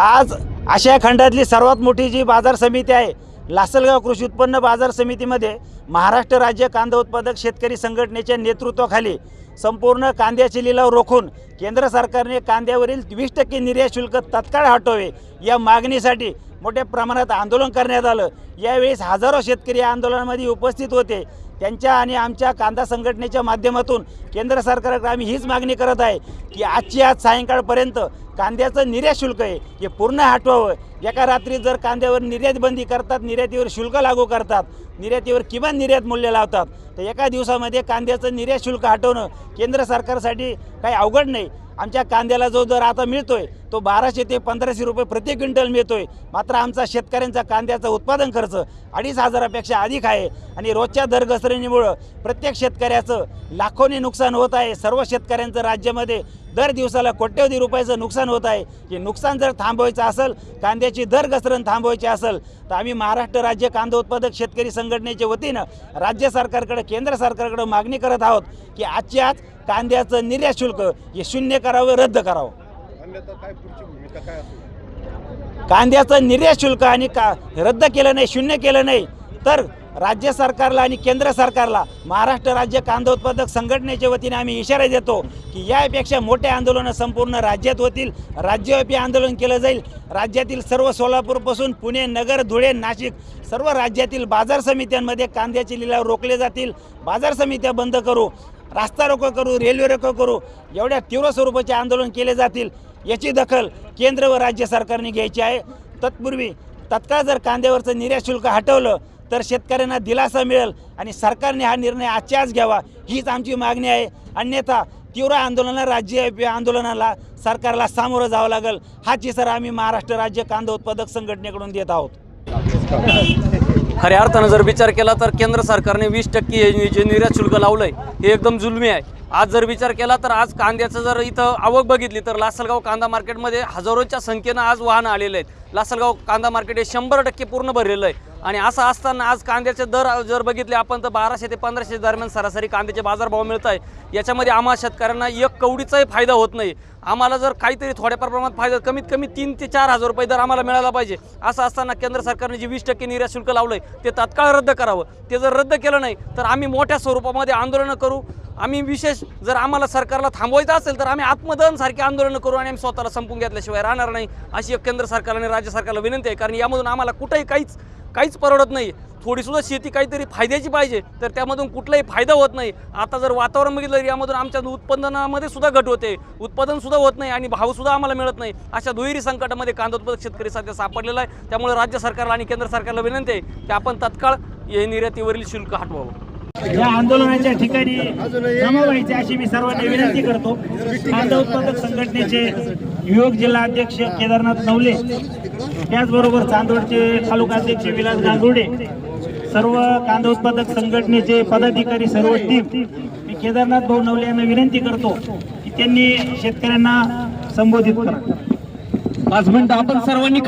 आज आशिया खंडातली सर्वात मोठी जी बाजार समिती आहे लासलगाव कृषी उत्पन्न बाजार समितीमध्ये महाराष्ट्र राज्य कांदा उत्पादक शेतकरी संघटनेच्या नेतृत्वाखाली संपूर्ण कांद्याचे लिलाव रोखून केंद्र सरकारने कांद्यावरील वीस टक्के निर्यात शुल्क तत्काळ हटवावे या मागणीसाठी मोठ्या प्रमाणात आंदोलन करण्यात आलं. यावेळेस हजारो शेतकरी या आंदोलनामध्ये उपस्थित होते. त्यांच्या आणि आमच्या कांदा संघटनेच्या माध्यमातून केंद्र सरकारकडे आम्ही हीच मागणी करत आहे की आजची आज सायंकाळपर्यंत कांद्याचं निर्यात शुल्क आहे. हे पूर्ण हटवावं एका रात्री जर कांद्यावर निर्यात बंदी करतात निर्यातीवर शुल्क लागू करतात निर्यातीवर किमान निर्यात मूल्य लावतात तर एका दिवसामध्ये कांद्याचं निर्यात शुल्क हटवणं केंद्र सरकारसाठी काही अवघड नाही. आमच्या कांद्याला जो दर आता मिळतो आहे तो बाराशे ते पंधराशे रुपये प्रति क्विंटल मिळतो आहे मात्र आमचा शेतकऱ्यांचा कांद्याचा उत्पादन खर्च अडीच हजारापेक्षा अधिक आहे आणि रोजच्या दर घसरणीमुळं प्रत्येक शेतकऱ्याचं लाखोने नुकसान होत आहे. सर्व शेतकऱ्यांचं राज्यामध्ये दर दिवसाला कोट्यवधी रुपयाचं नुकसान होत आहे. हे नुकसान जर थांबवायचं असेल कांद्याची दर घसरण थांबवायची असेल तर आम्ही महाराष्ट्र राज्य कांदा उत्पादक शेतकरी संघटनेच्या वतीनं राज्य सरकारकडे केंद्र सरकारकडे मागणी करत आहोत की आजची आज कांद्याचं निर्यात शुल्क हे शून्य करावं रद्द करावं. कांद्याचं निर्यात शुल्क आणि का रद्द केलं नाही शून्य केलं नाही तर राज्य सरकारला आणि केंद्र सरकारला महाराष्ट्र राज्य कांदा उत्पादक संघटनेच्या वतीने आम्ही इशारा देतो की यापेक्षा मोठे आंदोलनं संपूर्ण राज्यात होतील. राज्यव्यापी आंदोलन केलं जाईल. राज्यातील सर्व सोलापूरपासून पुणे नगर धुळे नाशिक सर्व राज्यातील बाजार समित्यांमध्ये कांद्याचे लिलाव रोखले जातील. बाजार समित्या बंद करू रास्ता रोको करू रेल्वे रोको करू एवढ्या तीव्र स्वरूपाचे आंदोलन केले जातील. याची दखल केंद्र व राज्य सरकारने घ्यायची आहे. तत्पूर्वी तत्काळ जर कांद्यावरचं निर्यात शुल्क हटवलं तर शेतकऱ्यांना दिलासा मिळेल आणि सरकारने हा निर्णय आजच्या आज घ्यावा हीच आमची मागणी आहे. अन्यथा तीव्र आंदोलनाला राज्यव्यापी आंदोलनाला सरकारला सामोरं जावं लागेल. हा चिसर आम्ही महाराष्ट्र राज्य कांदा उत्पादक संघटनेकडून देत आहोत. खऱ्या अर्थानं जर विचार केला तर केंद्र सरकारने वीस टक्के जे निर्यात शुल्क लावलंय हे एकदम जुलमी आहे. आज जर विचार केला तर आज कांद्याचं जर इथं आवक बघितली तर लासलगाव कांदा मार्केटमध्ये हजारोच्या संख्येनं आज वाहनं आलेले आहेत. लासलगाव कांदा मार्केट हे शंभर टक्के पूर्ण भरलेलं आहे. आणि असं असताना आज कांद्याचे दर जर बघितले आपण तर बाराशे ते पंधराशे दरम्यान सरासरी कांद्याचे बाजारभाव मिळत आहे. याच्यामध्ये आम्हा शेतकऱ्यांना एक कवडीचाही फायदा होत नाही. आम्हाला जर काहीतरी थोड्याफार प्रमाणात फायदा कमीत कमी तीन ते चार हजार रुपये दर आम्हाला मिळाला पाहिजे. असं असताना केंद्र सरकारने जे वीस टक्के निर्यात शुल्क लावलं आहे ते तात्काळ रद्द करावं. ते जर रद्द केलं नाही तर आम्ही मोठ्या स्वरूपामध्ये आंदोलनं करू. आम्ही विशेष जर आम्हाला सरकारला थांबवायचं असेल तर आम्ही आत्मदहनसारखी आंदोलनं करू आणि आम्ही स्वतःला संपून घेतल्याशिवाय राहणार नाही. अशी एक केंद्र सरकार आणि राज्य सरकारला विनंती आहे. कारण यामधून आम्हाला कुठंही काहीच काहीच परवडत नाही. थोडीसुद्धा शेती काहीतरी फायद्याची पाहिजे तर त्यामधून कुठलाही फायदा होत नाही. आता जर वातावरण बघितलं तर यामधून आमच्या उत्पादनामध्ये सुद्धा घट होते. उत्पादनसुद्धा होत नाही आणि भावसुद्धा आम्हाला मिळत नाही. अशा दुहेरी संकटामध्ये कांदा उत्पादक शेतकरी सध्या सापडलेला आहे. त्यामुळे राज्य सरकारला आणि केंद्र सरकारला विनंती आहे की आपण तत्काळ हे निर्यातीवरील शुल्क हटवावं. या आंदोलनाच्या ठिकाणी जमा व्हायचे अशी मी सर्वांनी विनंती करतो. कांदा उत्पादक संघटनेचे युवक जिल्हा अध्यक्ष केदारनाथ नवले त्याचबरोबर चांदोडचे तालुका अध्यक्ष विलास गांगुर्डे सर्व कांदा उत्पादक संघटनेचे पदाधिकारी सर्व टीम मी केदारनाथ भाऊ नवले यांना विनंती करतो की त्यांनी शेतकऱ्यांना संबोधित करा. पाच मिनिटं आपण सर्वांनी